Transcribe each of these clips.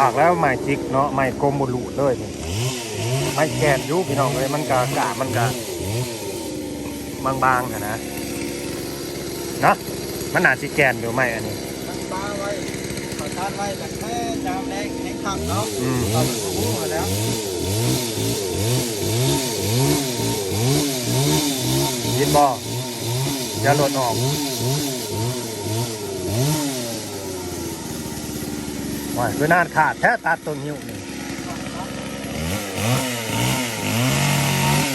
หากแล้วไม้จิกเนาะไม้กลมบุรุษเลยนี่ไม้แกนอยุพี่น้องเลยมันกะกะมันกะบางๆอะนะเนาะมันหนาสิแกนอยู่ไหมอันนี้มันปลาไว้ขอทานไว้แต่แค่จามแรงแข็งขังเนาะอืมเราเป็นผู้มาแล้วยินบออย่าหล่นออก ว้ยคือนาดขาดแท้ตัดตัวนิ้วนี่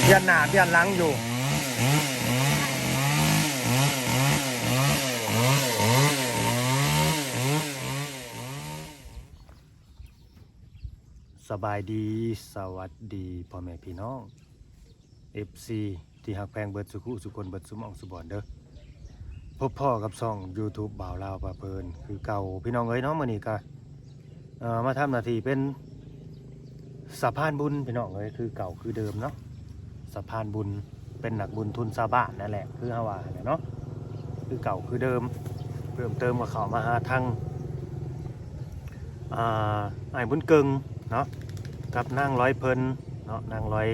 เบียนหน้าเบียนหลังอยู่สบายดีสวัสดีพ่อแม่พี่น้อง FC ที่หักแพงเบิดสุขุสุคนเบิดสุมองสุบอนเด้อพบพ่อกับช่อง YouTube บ่าวลาวปะเพลินคือเก่าพี่น้องเอ้ยเนาะมื้อนี้ก็เอ่อ มาทำหน้าที่เป็นสะพานบุญพี่น้องเอ้ยคือเก่าคือเดิมเนาะสะพานบุญเป็นหนักบุญทุนชาบ้านนั่นแหละคือฮาว่าเนาะคือเก่าคือเดิมเพิ่มเติมกับเขามาหาทางอาไอ้ายบุญเกิงเนาะกับนางร้อยเพิ่นเนาะนางร้อย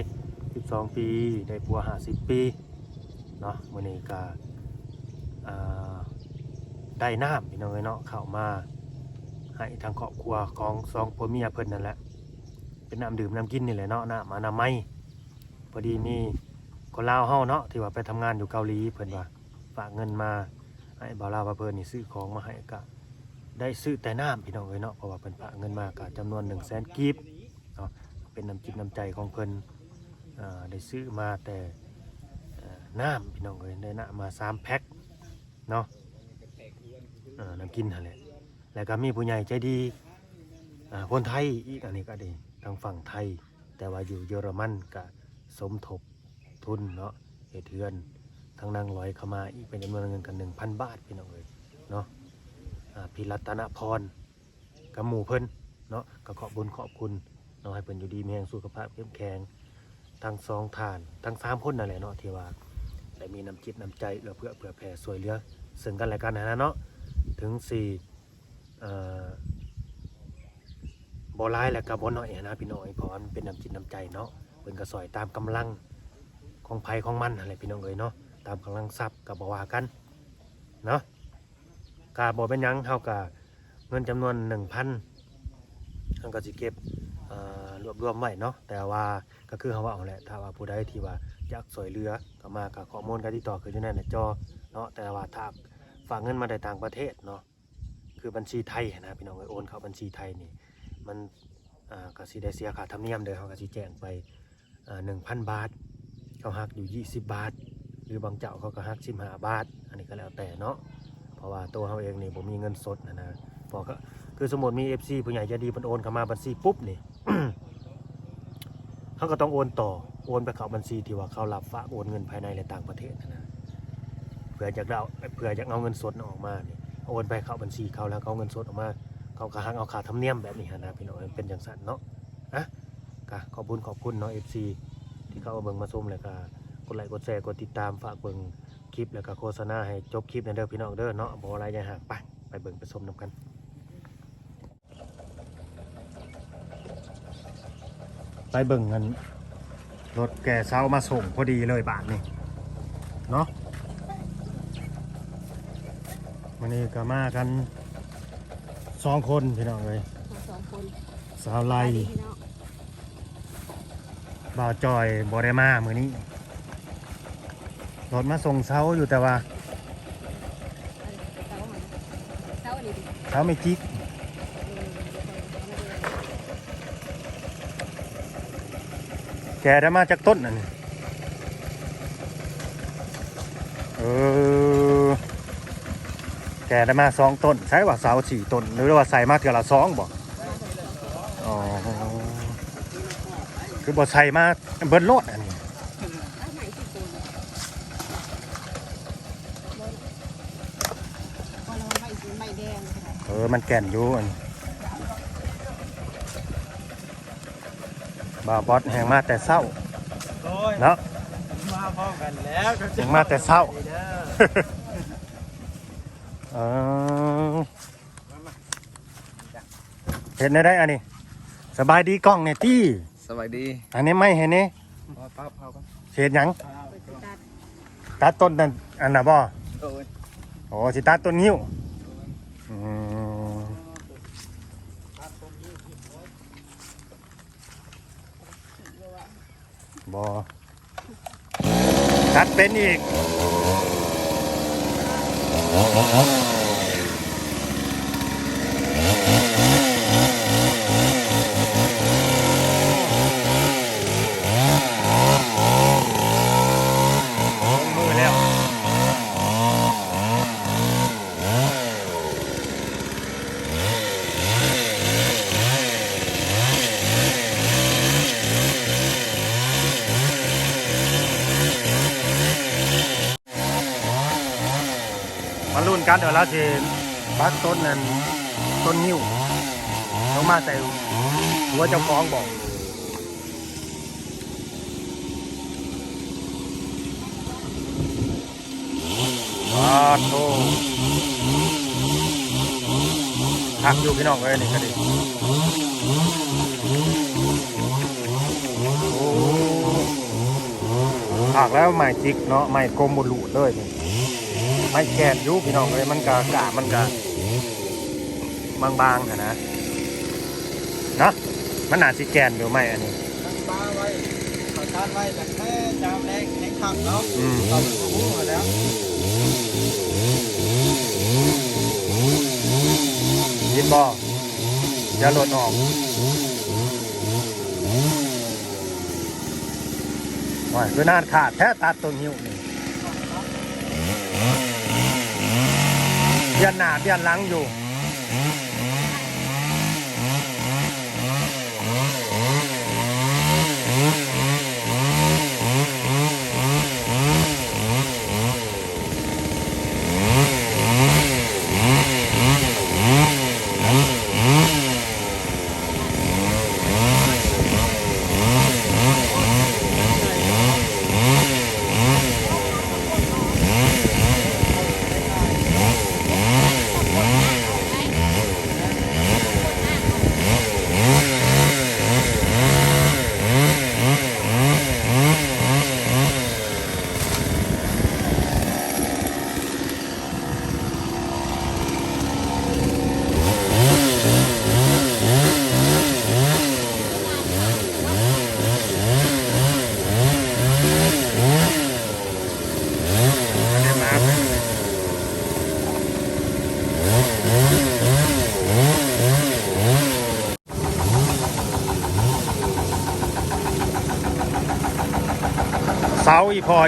12ปีได้ปัว50ปีเนาะมือนี้ก็อ่าได้น้ำพี่น้องเอ้ยเนาะเข้ามา ให้ทางครอบครัวของสองผัวเมียเพิ่นนั่นแหละเป็นน้ำดื่มน้ำกินนี่แหละเนาะน้ำอนามัยพอดีมีคนลาวเฮาเนาะที่ว่าไปทำงานอยู่เกาหลีเพิ่นว่าฝากเงินมาให้บ่าวลาวว่าเพิ่นนี่ซื้อของมาให้ก็ได้ซื้อแต่น้ำพี่น้องเอ้ยเนาะเพราะว่าเพิ่นฝากเงินมาก็จำนวน100,000กีบเนาะเป็นน้ำจิตน้ำใจของเพิ่นอได้ซื้อมาแต่น้ำพี่น้องเอ้ยได้น้ำมาสามแพ็คเนาะน้ำกินนั่นแหละ แล้วก็มีผู้ใหญ่ใจดีคนไทยอีกอันนี้ก็ดีทางฝั่งไทย แต่ว่าอยู่เยอรมันก็สมทบทุนเนาะเหตุเทือนทางนางลอยเข้ามาอีกเป็นจำนวนเงินกันหนึ่งพันบาทพี่น้องเอ้ยเนาะพี่รัตนพรกับหมู่เพิ่นเนาะก็ขอบบุญขอบคุณเนาะให้เพิ่นอยู่ดีมีแรงสุขภาพเข้มแข็งทั้งสองทานทั้งสามคนนั่นแหละเนาะที่ว่าได้มีน้ำจิตน้ำใจเอื้อเพื่อเผื่อแผ่สวยเหลือซึ่งกันและกันนะนเนาะถึงสี่ บ่ร้ายและก็บ่น้อยนะพี่น้อยเพราะว่ามันเป็นน้ำจิตน้ำใจเนาะเพิ่นก็ซอยตามกำลังของภัยของมันนั่นแหละพี่น้องเอ้ยเนาะตามกำลังทรัพย์ก็บ่ว่ากันเนาะกาบ่เป็นหยังเฮาก็เงินจำนวน 1,000เฮาก็สิเก็บรวบรวมไว้เนาะแต่ว่าก็คือเขาว่าเอาแหละถ้าว่าผู้ใดที่ว่าอยากสวยเรือก็มากับข้อมูลการติดต่อคืออยู่ในหน้าจอเนาะแต่ว่าถ้าฝากเงินมาในต่างประเทศเนาะ คือบัญชีไทยนะพี่น้องเอ้ยโอนเข้าบัญชีไทยนี่มันอ่ากสิได้เสียค่าธรรมเนียมเด้อเขากสิแจ้งไปอ่า1,000บาทเขาหักอยู่ 20 บาท หรือบางเจ้าเขาก็หัก15 บาท อันนี้ก็แล้วแต่เนาะเพราะว่าตัวเขาเองนี่ผมมีเงินสดนะนะพอก็คือสมมติมี FC ผู้ใหญ่จะดีเพิ่นโอนเข้ามาบัญชีปุ๊บนี่เขาก็ต้องโอนต่อโอนไปเข้าบัญชีที่ว่าเขารับฝากโอนเงินภายในและต่างประเทศนะนะเผื่ออยากเอาเผื่ออยากเอาเงินสดออกมาเนี่ย โอนไปเข้าบัญชีเขาแล้วเขาเอาเงินสดออกมา เขาก็หักเอาค่าธรรมเนียมแบบนี้นะพี่น้องเป็นอย่างสั้นเนาะนะก็ขอบคุณขอบคุณเนาะเอฟซีที่เขาเอาเบิ่งมาชมแล้วก็กดไลค์กดแชร์กดติดตามฝากเบิ่งคลิปแล้วก็โฆษณาให้จบคลิปในเด้อพี่น้องเด้อเนาะบ่อะไรอย่าหักไปไปเบิ่งไปชมนำกันไปเบิ่งกันรถแก่เช้ามาส่งพอดีเลยบาทนี่เนาะ วันนี้ก็มากันสองคนพี่น้องเลยมาสองคนสาวไลพี่น้องบ่าวจอยบอได้มามือนี้รถมาส่งเช้าอยู่แต่ว่าเต้ามาเต้าอันนี้ดิเช้าไม่จิกเออเอามาดูแกได้มาจากต้นนั่นนี่เออ แกได้มาสองต้นใช่ว่าเสาสี่ต้นหรือว่าใส่มาเถื่อละสองบอกอ๋อคือบ่ใส่มาเบิดโลดอันนี้เอาใหม่สิคุณพอเราใบสีใบแดงค่ะเออมันแก่นอยู่อันบาวบอสแหงมาแต่เศร้าโอ้ยเนาะมาพร้อมกันแล้วครับยังมาแต่เช้าเด้ อเออเห็นได้ได้อันนี้ สบายดีกล้องเนี่ยตี้สวัสดีอันนี้ไม่เห็นนี่พ่อป้าเผากันเห็นหยังเปิดสตาร์ทตัดต้นนั่นอันน่ะบ่โอ้ยโอ้สิตัดต้นนิ้วอืมบ่ตัดเป็นอีก Oh, oh, oh. มาลุ้นกันเดี๋ยวเราจะปักต้นนั้นต้นนิ้วลงมาใส่หัวเจ้าของบอกปาโตหักอยู่พี่น้องเลยนี่ก็ดีโอ้หักแล้วไม้จิกเนาะไม้กลมบนหลุดเลยนี่ ไม้แกนอยู่พี่น้องเลยมันกะกะมันกะบางๆอะนะเนาะมันน่าสิแกนอยู่ไหมอันนี้ตั้งป้าไว้ขอชาร์จไว้แต่แค่จามแรงแข็งขังเนาะอืมเรารู้มาแล้วยินบออย่าหล่นออกว่าคือนานขาดแท้ตัดต้นนิ้วนี่เบี ยนหนาบยันหลังอยู่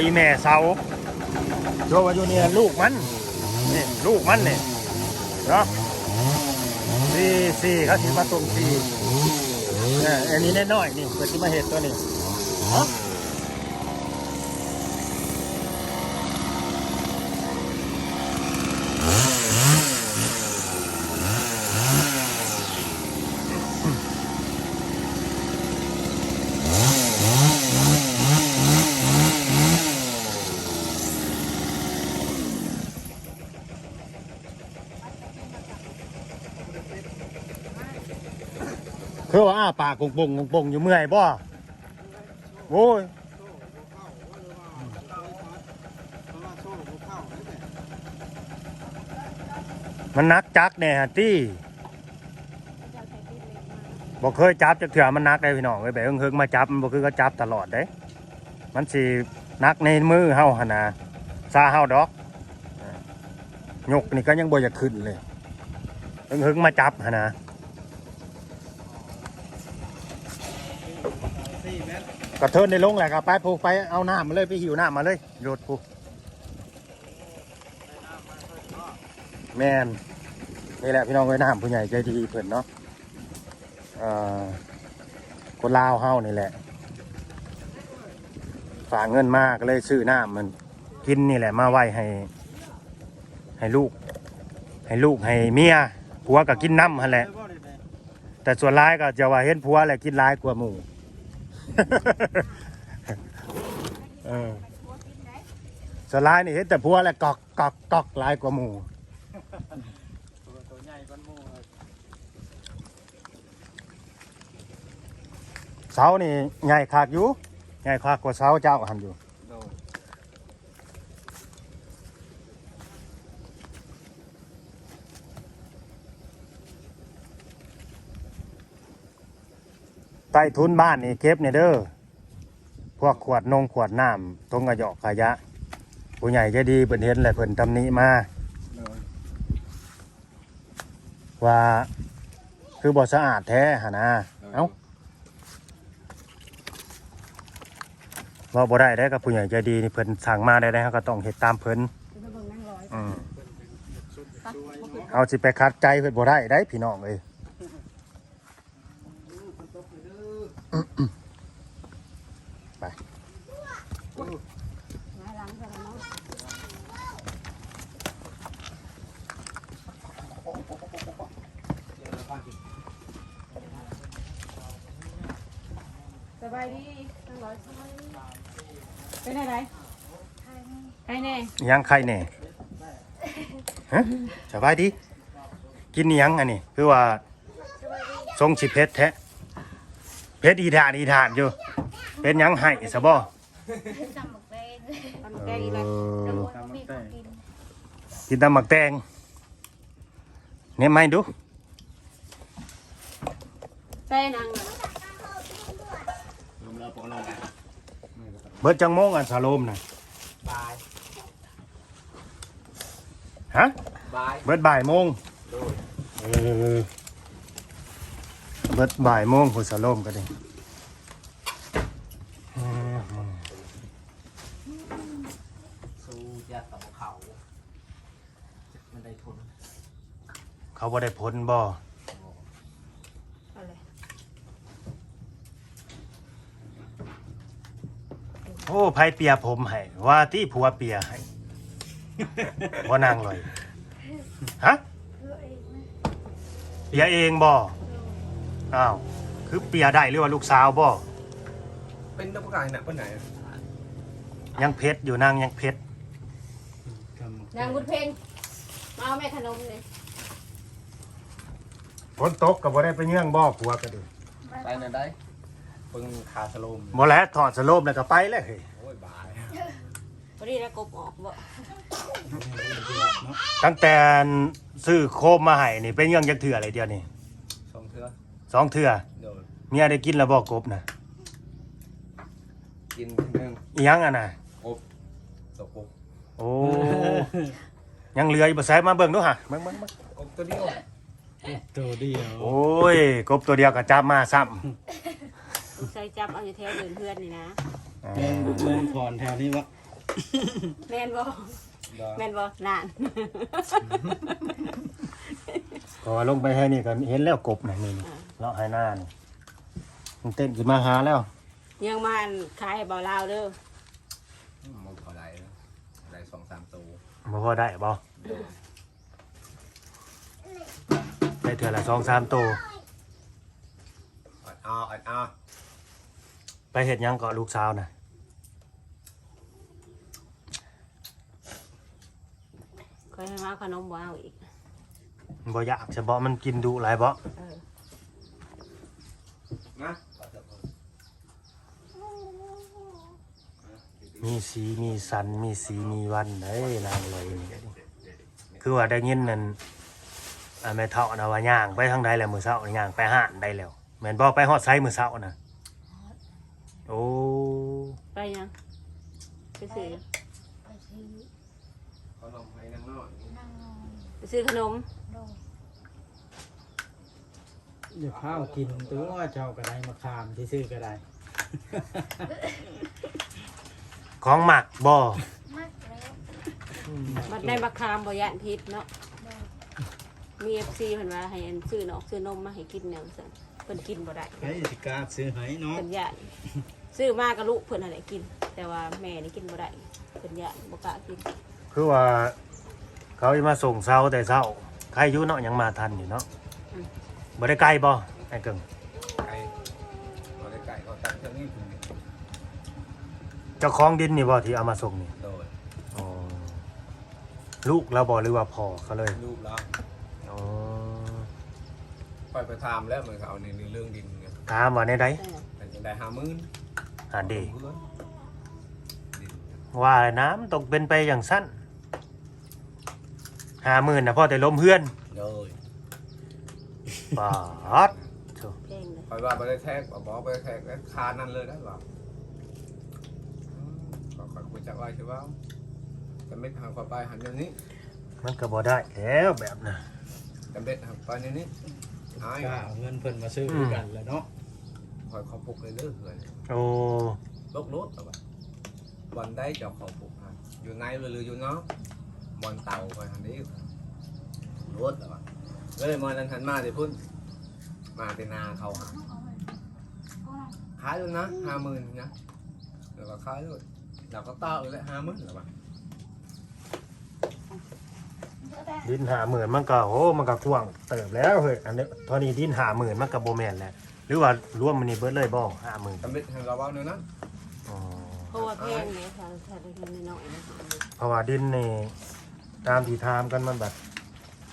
อีพออีแม่เสาโยว่าอยู่เนี่ยลูกมันนี่ลูกมันเนี่ยเนาะสี่สี่เขาถึงมาตรงสี่เนี่ยอันนี้น้อยๆนี่เปิดที่มาเห็ดตัวนี้เนาะ คือว่าอ้า ปากงปงกงปงอยู่เมื่อยบ่โอ้ยเพราะว่าโซ่กูเข้าแล้วเนี่ยมันนักจักแน่ฮะตี้เจ้าใส่ติ๊กเคยจับจักเถื่อมันนักเลยพี่น้องเอ้แบบเฮิงๆมาจับมันบ่คือเขาจับตลอดเด้ มันสินักในมือเฮาหนน่ะซาเฮาดอกอ่ายกนี่ก็ยังบ่อยากขึ้นเลยเฮิงๆมาจับหนน่ะ สี่เมตร กระเทินได้ลงแหละครับไปผูกไปเอาหน้ำมาเลยไปหิวหน้ำมาเลยโยดผูกแมนนี่แหละพี่น้องเอ้ยน้ำผู้ใหญ่ใจดีเพิ่นเนาะเอ่อคนลาวเฮานี่แหละ ฝากเงินมากเลยซื้อน้ำมันกินนี่แหละมาไว้ให้ ให้ลูก ให้ลูกให้เมียผัวก็กินน้ำหั่นแหละได้บ่ได้ไหมแต่ส่วนร้ายก็จะว่าเห็นผัวแหละกินร้ายกว่าหมู เอสลายนี่เห็นแต่พัวแหละกอกกอกกอกลายกว่าหมูตักว่ามูเสานี่ใหญ่ขากอยู่ใหญ่ขากกว่าเสาเจ้าหันอยู่ ต้ทุนบ้านนี่เก็บเนี่ยเด้อพวกขวดนงขวดน้ำตรงกระยอกขยะ ผู้ใหญ่ใจะดีเพิ่นเห็นแหละเพิ่นตำหนิมา ว่าคือบ่สะอาดแท้หนนะเอ้าว่าบ่ได้ได้กับผู้ใหญ่ใจดีนี่เพิ่นสั่งมาได้ได้เขาก็ต้องเฮ็ดตามเพิ่นเบิ่งนั่งร้อยอืมเอาสิไปคัดใจเพิ่นบ่ได้ได้พี่น้องเอ้ย หงายหลังกันแล้วเนาะสบายดีนั่งร้อยสบายดีเป็นอะไรใครแน่ยังใครแน่ฮะสบายดี กินอิหยังอันนี้คือว่าทรงสิเพชรแท้ เพชรอีทานอีทานอยู่เป็นหยังให้ซะบ่ตำหมกแดงตำแกงอีกแล้วเออตำหมกแดงกินกินตำหมักแตงเนี่ยไม่ดูใส่นางน่ะลมแล้วปกลงเบิดจังโมงอันสาลมนะบายฮะบายเบิดบ่ายโมงโดยเออ เบิดบ่ายโมงคุณสาลมก็ได้อืมสู้ยาต่อเขา มันได้ทนเขาบ่ได้ผลบ่อะไรโอ้ไผเปียผมให้ว่าที่ผัวเปียให้ว่านางลอยฮะเพื่อเองนะเปียเองบ่ อ้าว คือเปียได้หรือว่าลูกสาวบ่เป็นนักประกาศหนักปานไหนยังเพชรอยู่นางยังเพชรนางบุญเพ็งมาเอาแม่ขนมเลยฝนตกก็บ่ได้ไปเยื่องบ่ผัวก็ดีไปนั่นได้เพิ่งขาสโลมบ่แล้วถอดสโลมแล้วก็ไปเลยเฮ้ยโอ้ยบาย พอดีแล้วกบออกบ่ตั้งแต่ซื้อโคมมาให้นี่เป็นเยื่องจักเถื่ออะไรเดียวนี่สองเทือ สองเถื่อโดยเมียได้กินแล้วบ่กบน่ะกินหนึ่งอีหยังอะน่ะอบตกอบโอ้ยังเหลืออยู่บ่ใส่มาเบิ่งดูฮะเบิ่งเบิ่งเบิ่งอบตัวเดียวตัวเดียวโอ้ยกบตัวเดียวก็จับมาซ้ำใส่จับเอาอยู่แถวเดินเพื่อนนี่นะอ่าเมืองเมืองผ่อนแถวนี้วะแม่นบ่ดอแม่นบ่นานก็ลงไปให้นี่ก็เห็นแล้วกบน่ะนี่นี่ เลาะให้หน้านี่มันเต้นขึ้นมาหาแล้วยังมาอันขายให้เบาลาวเด้อมันพอได้แล้วได้สองสามตัวบ่พอได้บ่ได้เถื่อละสองสามตัวอัดอ้ออัดอ้อไปเฮ็ดหยังเกาะลูกสาวน่ะคอยให้มาขนมบ่เอาอีกบ่อยากจะบ่มันกินดุหลายบ่เออ นะมีสีมีสันมีสีมีวันเด้นางเลยนี่คือว่าได้ยินนั่นอ่าแม่เฒ่านะว่าย่างไปทางใดแล้วมื้อเช้านี่ย่างไปห้านได้แล้วแม่นบ่ไปฮอดไสมื้อเช้าน่ะโอ้ไปยังไปซื้อไปซื้อขนมให้นั่งนอนนั่งนอนไปซื้อขนมโดน อย่าข้าวกินตัวเจ้าก็ได้มาขามที่ซื้อก็ได้ ของหมักบ่ มากแล้วบัดได้บักคามบ่ยานพิษเนาะโดนมี FC เพิ่นว่าให้อันซื้อนอกซื้อนมมาให้กินแนวซั่นเพิ่นกินบ่ได้ใครสิกล้าซื้อให้เนาะเพิ่นย่านซื้อมาก็ลูกเพิ่นนั่นแหละกิน แต่ว่าแม่นี่กินบ่ได้เพิ่นย่านบ่กล้ากินคือว่า เขาสิมาส่งเช้าแต่เช้า ใครอยู่เนาะยังมาทันอยู่เนาะ บ่ได้ไกลบ่ไอ้เกิงไก่เอาได้ไก่เขาตั้งเครื่องนี้คุณเจ้าของดินนี่บ่ที่เอามาส่งนี่โดยอ๋อลูกเราบ่หรือว่าพ่อเขาเลยรูปแล้วอ๋อปล่อยไปทำแล้วเหมือนเขาเอาในเรื่องดินไงถามว่าในใดเออมันจะได้ห้าหมื่นอ่าดีเพื่อนดินว่าน้ำต้องเป็นไปอย่างสั้นห้าหมื่นนะพ่อแต่ล้มเพื่อนเลย ปาดโถ่เพลงเลยคอยว่าไปได้แท็กบอกไปได้แท็กแล้วคานั่นเลยได้หรออืมก็คอยคุยจักไว้ใช่ป่าแต่ไม่ทางคอยไปหันอย่างนี้มันก็บ่ได้แล้วแบบน่ะแต่เบ็ดทางไปอย่างนี้หายก็เอาเงินเพิ่นมาซื้อกันแหล้วเนาะคอยเขาปลุกเลยเด้อเลยโอ้ลกรถเอาไปบอลได้เจะเขาปลุกฮะอยู่ในหรืออยู่เนาะบอลเต่าคอยหันนี้รถเอาไป เลยมาดันทันมาดิพุ่นมาเป็นนาเขาหาขายเลยนะห้าหมื่นนะแล้วก็ขายเลยเราก็ต่อเลยห้าหมื่นหรือเปล่าดินหาหมื่นมันก็โอ้มันก็กว้างเติบแล้วเฮ้ยอันนี้เท่านี้ดินหาหมื่นมันก็บ่แม่นแล้วหรือว่ารวมมันนี่เบิดเลยบ่ห้าหมื่นทำเป็นทางเราเบ้าเนื้อนะอ๋อเพราะว่าเพลงเนี่ยค่ะถ้าได้เงินน้อยๆนะคะเพราะว่าดินนี่ตามที่ทามกันมันแบบ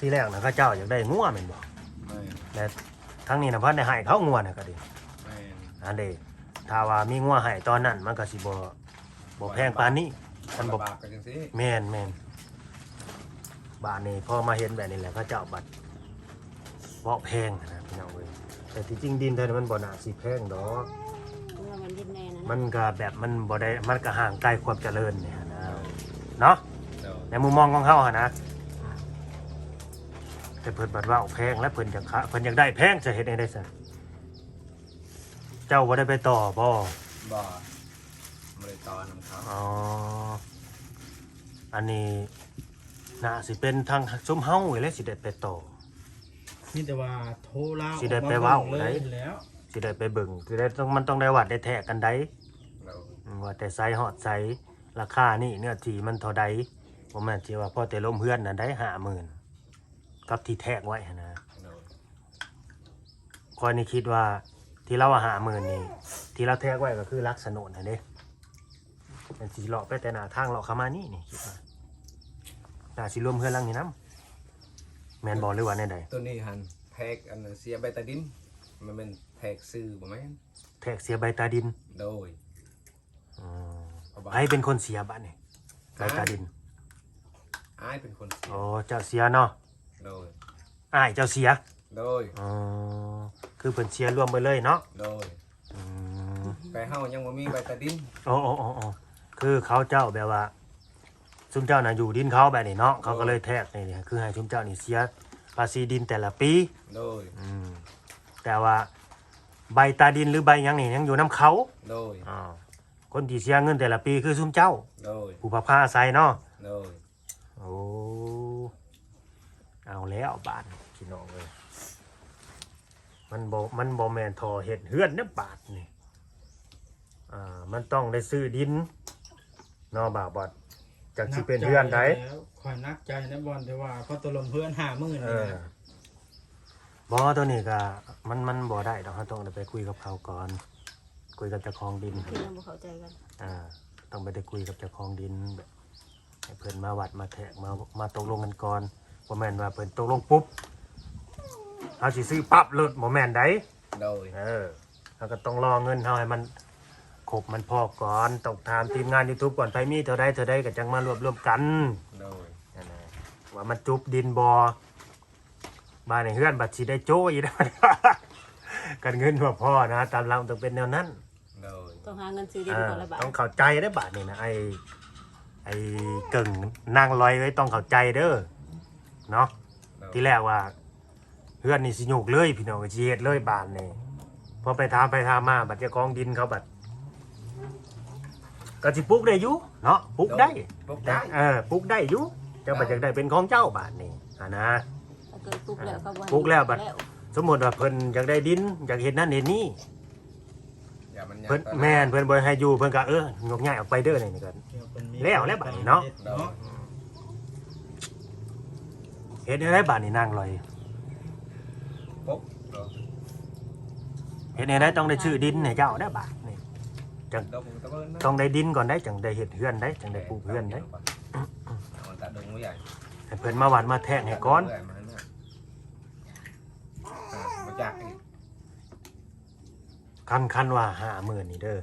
ที่แรกนะเข้าเจ้าอยากได้งัวแม่นบ่ไม่แต่ทั้งนี้นะเพิ่นได้ให้เขางัวน่ะก็ดีไม่อันเด้ถ้าว่ามีงัวให้ตอนนั้นมันก็สิบ่บ่แพงปานนี้คมันนบบ่บาปกันจังสิแม่นแม่นบ้านนี้พอมาเห็นแบบนี้แหละเขาเจ้าบัดเบาะแพงนะพี่น้องเว้ยแต่ที่จริงดินเท่านี้มันบ่น่าสิแพงดอกเพราะว่ามันดินแน่นะมันก็แบบมันบ่ได้มันก็ห่างไกลความเจริญเนี่ยนะเนาะเดี๋ยวในมุมมองของเขาอะนะ แต่เพิ่นบัดว่าแพงและเพิ่นอยากคะเพิ่นอยากได้แพงจะเฮ็ดให้ได้ซะเจ้าบ่ได้ไปต่อบ่บ่ไม่ได้ต่อนำเขาอ๋ออันนี้น่าสิเป็นทางซุมเฮานี่แหละสิได้ไปต่อมีแต่ว่าโทรลาสิได้ไปเว้าเลได้ยแล้วสิได้ไปเบิ่งสิได้ต้องมันต้องได้วัดได้แทกกันได้เราอืมว่าแต่ไซส์ฮอดไซส์ราคานี่เนื้อที่มันเท่าใดบ่แม่นสิว่าพอแต่ล้มเฮือนน่ะได้50,000 กับที่แทกไว้หั้นนะเราคอยนี่คิดว่าที่เราหาหมื่นนี่ที่เราแทกไว้ก็คือลักษณะนะเด้เป็นสีเลาะไปแต่หน้าทางเลาะเข้ามานี่นี่คิดว่าน่าสิรวมเพื่อนหลังนี่น้ำแมนบอลหรือว่าในใดตัวนี้หันแทกอันนั้นเสียใบตาดินมันเป็นแทกซื้อบ่แม่นแทกเสียใบตาดินโดยอืมเอาบ่ใครเป็นคนเสียบ้านนี่ใบตาดินอ้ายเป็นคนเสีย โอ้เจ้าเสียเนาะ โดย อ้ายเจ้าเสียโดย อ๋อคือเพิ่นเสียรวมไปเลยเนาะโดย อืมแต่เฮายังบ่มีใบตาดินโอ้โอ้โอ้โอ้คือเขาเจ้าแบบว่าชุมเจ้าน่ะอยู่ดินเขาแบบนี้เนาะเขาก็เลยแทกนี่คือให้ชุมเจ้านี่เสียภาษีดินแต่ละปี โดย อืมแต่ว่าใบตาดินหรือใบหยังนี่ยังอยู่น้ำเขาโดย อ่าคนที่เสียเงินแต่ละปีคือซุมเจ้า โดย ผู้พักผ้าอาศัยเนาะโดย โอ้ เอาแล้วบาทพี่น้องเลยมันบมันบอแมนทอเห็ดเฮือนเนะบาทนี่อ่ามันต้องได้ซื้อดินเนาะบาบอดจากที่เป็นเฮือนไดแล้วคอยนักใจนะบอลแต่ว่าพอตกลงเพื่อนห้าหมื่นเอนี่อนะบอตัวนี้ก็มันมันบอได้ดอกเราต้องไปคุยกับเขาก่อน คุยกับเจ้าของดินที่เราบ่เข้าใจกันอ่าต้องไปได้คุยกับเจ้าของดินแบบให้เพิ่นมาวัดมาแทกมามาตกลงกันก่อน บ่แม่นว่าเพิ่นตกลงปุ๊บเอาสิซื้อปั๊บเลยบ่แม่นได้โดยเออเราก็ต้องรอเงินเฮาให้มันครบมันพอก่อนต้องถามทีมงาน YouTube ก่อนไผมีเท่าใดเท่าใดก็จังมารวบรวมกันโดยนั่นน่ะว่ามันจุบดินบ่บ้านในเฮือนบัดสิได้โจ้อีกแล้วกันเงินบ่พอนะ ตามเราต้องเป็นแนวนั้น โดยต้องหาเงินซื้อดินอ่าก่อนละบาทต้องเข้าใจได้อบาทนี่นะไอ้ไอ้เก่งนางลอยไว้ต้องเข้าใจเด้อ เนาะโดยที่แรกว่าเพื่อนนี่สิโยกเลยพี่น้องก็สิเฮ็ดเลยบานนี่พอไปทามไปทามมาบัดเจ้าของดินเขาบัดก็สิปลูกได้อยู่เนาะปลูกได้ปลุกได้เออปลูกได้อยู่เจ้าบัดอยากได้เป็นของเจ้าบาทนี่อ่านะถ้าเกิดปลูกแล้วก็บ่ให้ปลูกแล้วบัดสมมติว่าเพิ่นอยากได้ดินอยากเฮ็ดนั่นเฮ็ดนี่อย่ามันเพิ่นแม่นเพิ่นบ่ให้อยู่เพิ่นก็เออยกย้ายออกไปเด้อนี่นี่ก็เดี๋ยวเพิ่นมีแล้วแล้วบัดนี้เนาะโดย เฮ็ดได้บาดนี่นางลอยปุ๊บโดยเฮ็ดได้ต้องได้ชื่อดินให้เจ้าได้บาดนี่ดมตะเบิ้ลนะต้องได้ดินก่อนได้จังได้เฮ็ดเฮือนได้จังได้ปลูกเฮือนได้เอาตะดงไว้ใหญ่ให้เพิ่นมาหวานมาแทงให้ก่อนเรื่ยมาเนี่ยอ่ามาจากคันคันว่าห้าหมื่นนี่เด้อ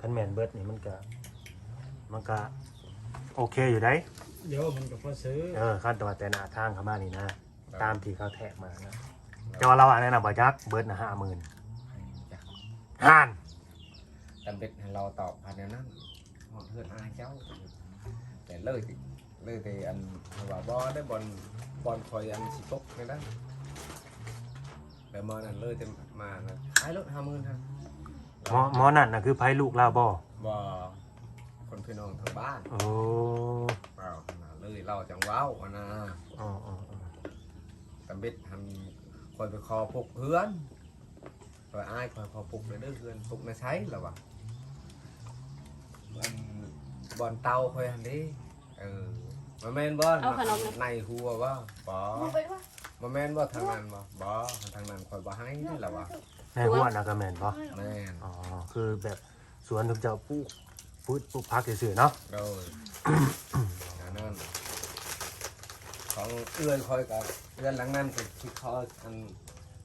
คันแมนเบิร์ดนี่มันก็มันก็โอเคอยู่ได้ เดี๋ยวมันก็พอซื้อเออคันแต่ว่าแต่หน้าทางเข้ามานี่นะ ตามที่เขาแทกมานะแต่ว่าเราอันนั้นนะบอยักเบิร์ดนะห้าหมื่นจ้ะห้านจำเป็นให้เราตอบภายในนั้นหอดเพื่อนอายเจ้า แต่เลยติเลยแต่อันว่าบ่ได้บอลบอลคอยอันสิตกไม่ได้แต่มานั่นเลยแต่มานะขายรถห้าหมื่นฮะหมอหมอนั่นนะคือไพ่ลูกเราบ่บ่ คนพี่น้องทางบ้านโอ้เปล่าน่ะเลยเราจังเว้าวอะนะอ๋ออ๋ออ๋อตำเบ็ดทำคอยไปคอพกเพื่อนคอยอ้ายคอยคอพกเลยเด้อเพื่อนพกมาใช้หรอวะอันบอลเตาคอยอันนี้เออมาแม่นบอลเอาขนม ในหัวว่าบอเอาไปว่ามาแม่นบ่ทางนั้นบ่บ่ทางนั้นคอยบ่ให้นี่แหละวะในหัวนะก็แมนบ่แม่นอ๋อคือแบบสวนทุกเจ้าปลูก ปลูกปลูกพักเฉยๆเนาะโดยอันนั้นของเอื้อยคอยกับเอื้อนหลังนั้นก็ที่เขาอัน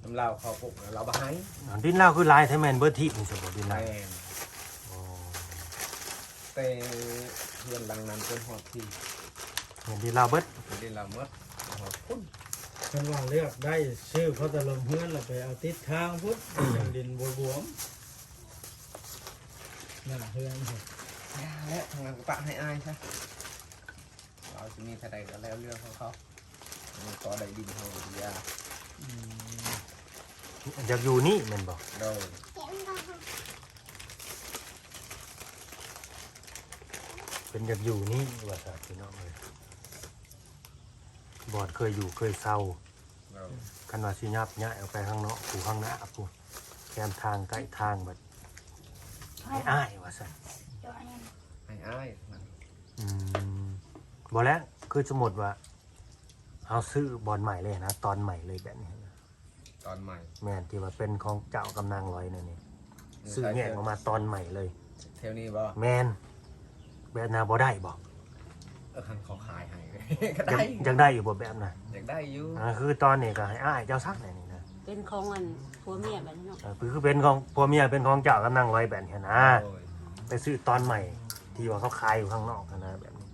น้ำเหล้าเขาพกน่ะเราบ่ให้อันดินเล่าคือลายไทยแมนเบิร์ดที่นี่สิบ่ดินเล่าแม่นอ๋อแต่เพื่อนหลังนั้นเป็นหอดที่เห็นดินเล่าเบิร์ดไม่ได้ละเมิดหอดพุ่นเพิ่นว่าเลือกได้ชื่อเขาตะลมเฮือนแล้วไปเอาติดทางพุทธอย่างดินบวบวมน่ะเฮือนเห็น ยาแล้วทางนั้นก็ปะให้อายใช่เราจะมีเท่าใดก็แล้วเรื่องของเขามันก็ได้ดินเขายาอยากอยู่นี่แมนบ่โดยเป็นอยากอยู่นี่ว่าซะพี่น้องเลยบอดเคยอยู่เคยเศร้าคันว่าสิยับย้ายออกไปข้างนอกผูข้างหน้าผูแคมทางใกล้ทางแบบให้อ้ายว่าซั่น ให้อายนั่นอืมบ่แล้วคือสมมุติว่าเฮาซื้อบอลใหม่เลยนะ ตอนใหม่เลยแบบนี้นะตอนใหม่แม่นที่ว่าเป็นของเจ้ากำนางลอยนั่นนี่ซื้อแยกออกมาตอนใหม่เลย เทวนี้บ่แม่นแบบนาบ่ได้บ่เออคันเขาขายให้ ก็ยังได้ยังได้อยู่บ่แบบน่ะอยากได้อยู่อ่าคือตอนนี้ก็ให้อ้ายเจ้าซักนี่นี่นะเป็นของอันผัวเมียแบบนี้เนาะอ่าคือคือเป็นของผัวเมียเป็นของเจ้ากำนางลอยแบบนี้นะโดยไปซื้อตอนใหม่ ที่ว่าเขาขายอยู่ข้างนอกนะแบบนี้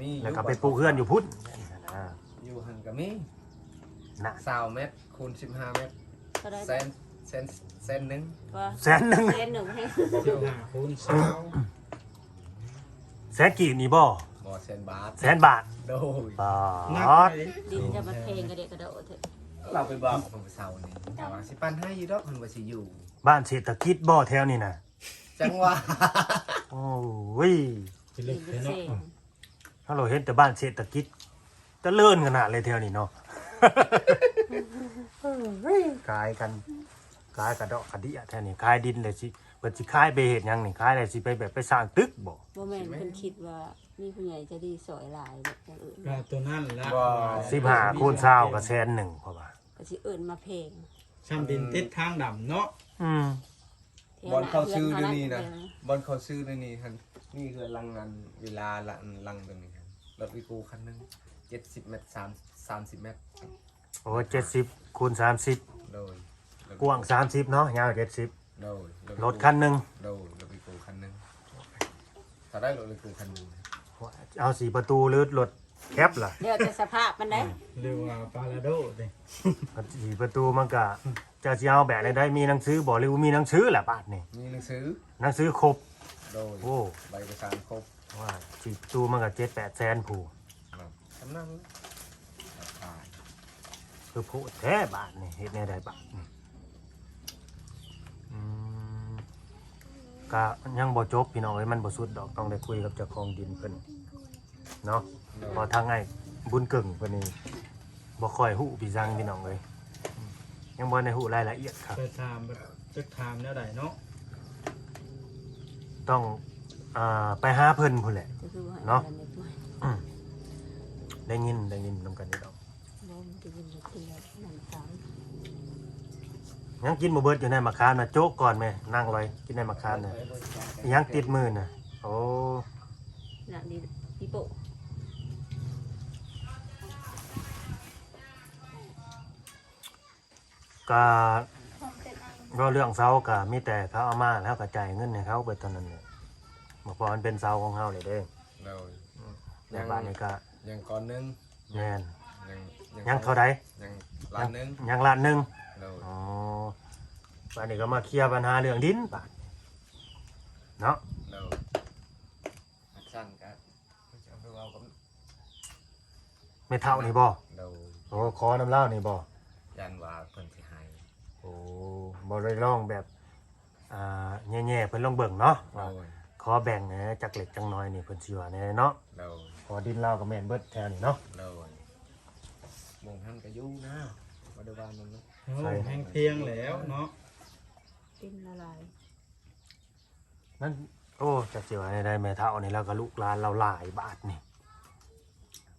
มีอยู่แล้วก็ไปปลูกเพื่อนอยู่พุ่นแบบนี้นะอยู่หันก็มีน่ะสาวเมตรคูณสิบห้าเมตรก็ได้เซนเซนเซนหนึ่งว่าแสนหนึ่งเซนหนึ่งให้สิบห้าคูณสาวแสนกี่นี่บ่บ่เซนบาทแสนบาทโดยบานักทไปดิดินจะมาเพลงกระเดะกระโดดเถอะเราไปบอกคนไปเศร้านี่แต่ว่าสิปันให้อยีดอกคนว่าสิอยู่ บ้านเศรษฐกิจบ่แถวนี่นะจังหวะ โอ้ยสิลึดิกนไปจะเซเนาะงถ้าเราเห็นแต่บ้านเศรษฐกิจเจะเลื่อนขนาดเลยแถวนี้เนาะกายกันกายกระดอกกระดิอะแถวนี้กายดินเลยสิเปิดสิคายไปเห็ดหยังนี่คายอะไรสิไปแบบไปสร้างตึกบ่บ่แม่นเพิ่นคิดว่ามีผู้ใหญ่จะดีสอยหลายแบบอย่างอื่นก็ตัวนั้นละสิบห้าคูณเช้าก็แสนหนึ่งเพราะว่าก็สิเอิ้นมาเพลงช่ำดินติดทางดำเนาะอืม บอลเข้าซื้อด้วยนี่นะบอลเข้าซื้อด้วยนี่ฮันนี่คือลังงานเวลาละลังตรงนี้ครับรถวิกูคันหนึงเจ็ดสิบเมตรสามสามสิบเมตรโอ้เจ็ดสิบคูณสามสิบโดยกว้างสามสิบเนาะยาวเจ็ดสิบโดยรถคันหนึ่งโดยรถวิกูคันหนึงถ้าได้รถวิกูคันหนึงเอาสี่ประตูหรือรถแคปล่ะเดี๋ยวจะสภาพมันได้เรียกว่าปาราโดดิสี่ประตูมันก็ จะสิเอาแบบไหนได้มีหนังสือบอกเลยว่ามีหนังสือแหละบาทนี่มีหนังสือหนังสือครบ โดยโอ้ ใบเอกสารครบว่าสี่ประตูมันก็เจ็ดแปดแสนผู้ครับกำนันขายคือผู้แท้บาทนี่เฮ็ดในใดบาทนี่อืมก็ยังบ่จบพี่น้องเอ้ยมันบ่สุดดอกต้องได้คุยกับเจ้าของดินเพิ่นเนาะโดย พอทางไอ้บุญเก่งเพิ่นนี่บ่ค่อยฮู้พี่จังพี่น้องเอ้ยอืม ยังบ่ได้ฮู้รายละเอียดครับไปถามแบบจะถามแนวใดเนาะต้องอ่าไปหาเพิ่นพุ่นแหละจะคือว่าเนาะอัเล็กน้อยได้ยินได้ยินนำกันนี่ดอกบ่มันจะยินจะกินแล้วน้ำตาลยังกินบ่เบิดอยู่ในมะขามน่ะโจ๊กก่อนแม่นั่งลอยกินในมะขามน่ะยังติดมือน่ะโอ้น่ะดีอีโปะ ก็ผมเป็นอันก็เรื่องเสาก็มีแต่เขาเอามาแล้วก็จ่ายเงินให้เขาเบิดเท่านั้นเนี่ยบอกพอมันเป็นเสาของเฮาเลยเด้เราในบ้านนี่ก็ยังก่อนหนึงแม่นยังยังเท่าใดยังล้านหนึงยังล้านหนึงเราอ๋อบ้านนี้ก็มาเคลียร์ปัญหาเรื่องดินบาดเนาะเราสั้นกันจะเอาไปเอากับไม่เท่านี่บ่เราโอ้ขอน้ำเหล้านี่บ่ยันว่าเพิ่นสิให้โอ้บ่ได้ลองแบบอ่าแย่ๆเพิ่นลองเบิ่งเนาะเราว่าขอแบ่งแหน่จักเล็กจังน้อยนี่เพิ่นสิว่าแหน่เนาะเราขอดินเหล้าก็แม่นเบิดแถวนี้เนาะเรามองท่านก็ยุ่งนะบ่ได้ว่ามันนะโอ้แห้งเพียงแล้วเนาะกินละลายนั่นโอ้จักสิว่าได้แม่เท่านี่แล้วก็ลูกหลานเราหลายบาทนี่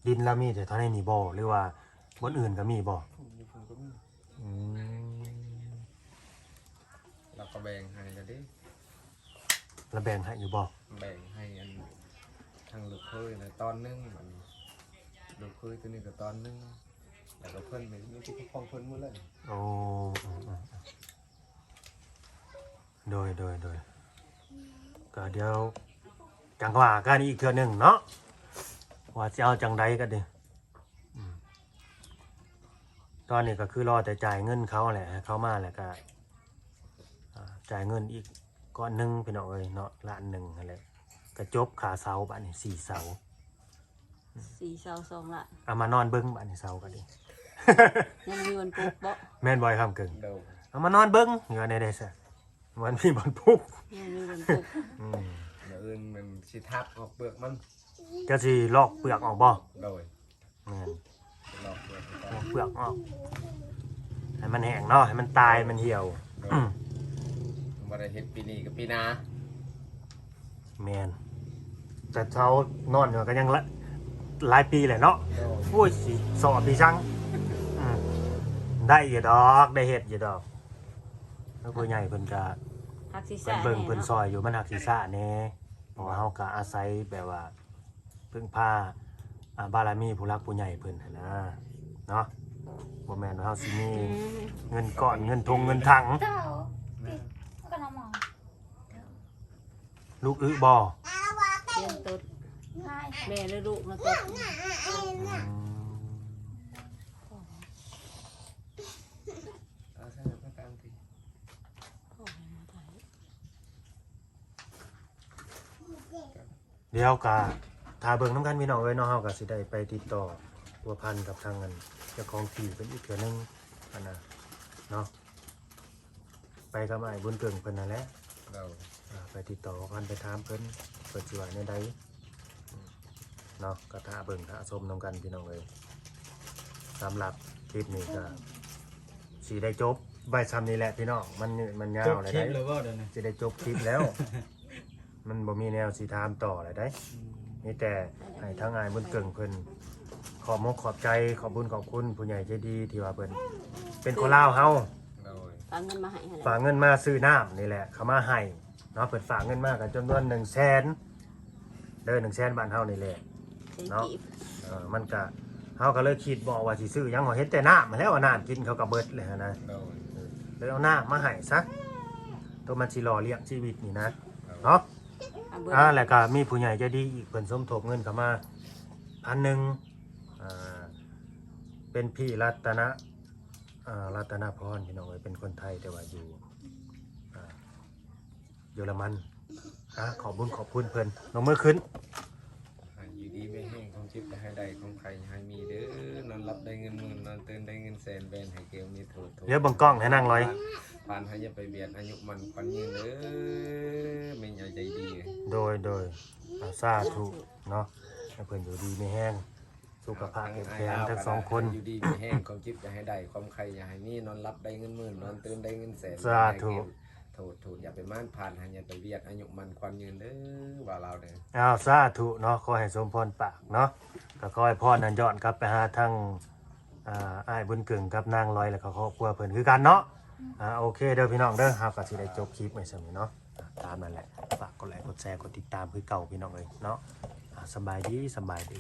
ดินเรามีแต่เท่านี้นี่บ่หรือว่าบนอื่นก็มีบ่มีคนก็มีอืมเรา ก็แบ่งให้แล้วเดิแล้วแบ่งให้อยู่บ่แบ่งให้อันทางลูกเคยนะตอนหนึงมันลูกเคยตัวนี้ก็ตอนหนึงแล้วก็เพิ่นมีมีที่ของเพิ่นหมดเลยโอ้อืมอืมอืมโดยโดยโดยก็เดี๋ยวจังว่ากันอีกเทื่อหนึงเนาะว่าสิเอาจังใดกันดิอืมตอนนี้ก็คือรอแต่จ่ายเงินเขาแหละให้เขามาแหละก็อ่า จ่ายเงินอีกก้อนหนึงพี่น้องเอ้ยเนาะล้านหนึ่งนั่นแหละก็จบขาเสาบ้านนี้สี่เสาสี่เสาสองละเอามานอนเบิ้งบ้านนี้เสากันดิยังมีวันปลูกบ่แม่นบอยคำเกิงเดาเอามานอนเบิ้งเหงื่อในเดซะมันมีบอลพุกยังมีวันปลูกอืมเดี๋ยวอื่นมันสิทับออกเปลือกมันจะสิลอกเปลือกออกบ่โดยแม่นหลอกเปลือกไปก่ลออนกเปลือกออกให้มันแห้งเนาะให้มันตายมันเหี่ยวโดยอืม บ่ได้เฮ็ดปีนี้กับปีหน้าแม่นแต่เช้านอนอยู่ก็ยังละหลายปีแหละเนาะโดยโอ้ยสิสอบปีจังอืมได้อยู่ดอกได้เฮ็ดอยู่ดอกแล้วผู้ใหญ่เพิ่นก็หักศีรเพิ่ษะนเบิ่งแน่เพิ่นซเนาะอยอยู่มันหักศีรษะแหน่เพราะว่าเฮาก็อาศัยแบบว่าพึ่งพาอ่าบารมีผู้รักผู้ใหญ่เพิ่นหั้นนะเนาะบ่แม่นว่าเฮาสิมีอืมเงินก้อนเงินทงเงินถังเต่าก็น้องหมอ ลูกอึบ่เตรียมตดใช่แม่และลูกนะตดอืมเอาไปกลางทีเดี๋ยวก็ถ้าเบิ่งนํกันพี่น้องเอ้ยเนาะเฮาก็สิได้ไปติดต่อตัวพันกับทางเงินเจ้าของที่เป็นอีกเทื่อหนึงอันนะเนาะไปกับอ้บุญเกิงเพิ่นนั่นแหละ เราอ่าไปติดต่อกันไปถามเพิ่นเปิดสิว่าในใดอืมเนาะก็ท่าเบิ่งท่าชมนำกันพี่น้องเอ้ยสำหรับคลิปนี้ก็สิได้จบใบซ้ำนี้แหละพี่น้องมันมันยาจวบเลยคลิได้ปเลยว่าเดี๋ยวนี้สิได้จบคลิปแล้ว มันบ่มีแนวสิถามต่อเลยได้มีแต่ให้ทางอายบุญเกิงเพิ่นขอบมกขอบใจขอบบุญขอบคุณผู้ใหญ่ใจดีที่ว่าเพิ่นเป็นคนลาวเฮาเรา ฝากเงินมาให้หั่นแหละฝากเงินมาซื้อน้ำนี่แหละ เขามาให้เนาะเปิดฝากเงินมากันจำนวนหนึ่งแสนเด้อหนึ่งแสนบาทเฮานี่แหละเศรษฐเนาะกิจเออมันก็เฮาก็เลยคิดบอกว่าสิซื้อหยังว่าเฮ็ดแต่น้ำมาแล้วว่าน้ำกินเขาก็เบิดเลยนะเราเลยเอาน้ำมาให้ซะตัวมันสิรอเลี้ยงชีวิตนี่นะเนาะ เอาเบิดอ่าแล้วก็มีผู้ใหญ่ใจดีอีกเพิ่นสมทบเงินเข้ามาพันหนึ่งอ่าเป็นพี่รัตนะอ่า รัตนพรพี่น้องเอ้ยเป็นคนไทยแต่ว่าอยู่อ่าเยอรมันอะขอบคุญขอบคุณเพิ่นลงมือขึ้นให้อยู่ดีไม่แห้งของจิบให้ได้ของใครให้มีเด้อนอนรับได้เงินหมื่นนอนตื่นได้เงินแสนแบนให้เกลมีโทษโทษเดี๋ยวเบังกล้องให้นั่งร้อย ผ่านให้อย่าไปเบียดอายุมันควันยืนเด้อไม่ใหญ่ใจดี โดยโดยอาซาทุเนาะให้เพิ่นอยู่ดีไม่แห้ง สุขภาพแข็งแรงทั้งสองคน อยู่ดีมีแห้งความจิบอย่าให้ได้ความใครอย่าให้มีนอนรับได้เงินหมื่นนอนตื่นได้เงินแสนสาธุ โทษโทษอย่าไปม่านผ่านให้อย่าไปเบียดอายุมันควันยืนเด้อว่าเราเด้ออ้าวสาธุเนาะขอให้สมพรปากเนาะก็ขอให้พรนั้นย้อนกลับไปหาทั้งอ่าอ้ายบุญเก่งกับนางลอยแล้วก็ครอบครัวเพิ่นคือกันเนาะอ่าโอเคเด้อพี่น้องเด้อเฮาก็สิได้จบคลิปไว้ซั่นนี้เนาะอ่าตามนั่นแหละฝากกดไลค์กดแชร์กดติดตามคือเก่าพี่น้องเอ้ยเนาะอ่าสำบายดีสำบายดี